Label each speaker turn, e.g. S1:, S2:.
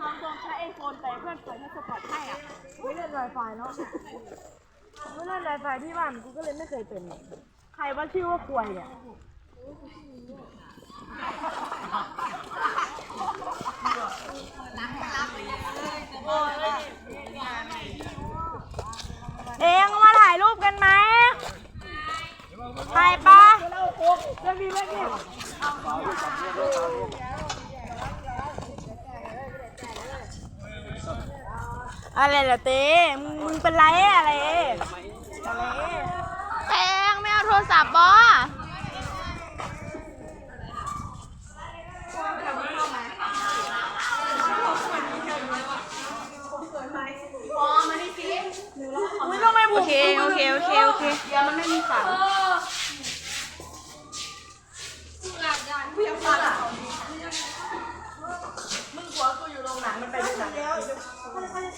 S1: ทำโองโดนใช้ไอโฟนไปเพื่อนเปิดให้สปอร์ตให้อะ
S2: ไม่เล่นไรไฟเนาะไม่เล่นไรไฟที่บ้านกูก็เลยไม่เคยเป็นใครว่าชื่อว่าควยเนี่ยเองมาถ่ายรูปกันไหมถ่ายปะจะมีไหมเนี่ อะไรล่ะเต้มึงมึงเป็นไรอะไรอะไร
S1: แตงไม่เอาโทรศัพท์บอ
S2: ไม่ต้องไม่โอบุกเคโอเคโอเคโอเค เดี๋ยวมันไม่มีฝัง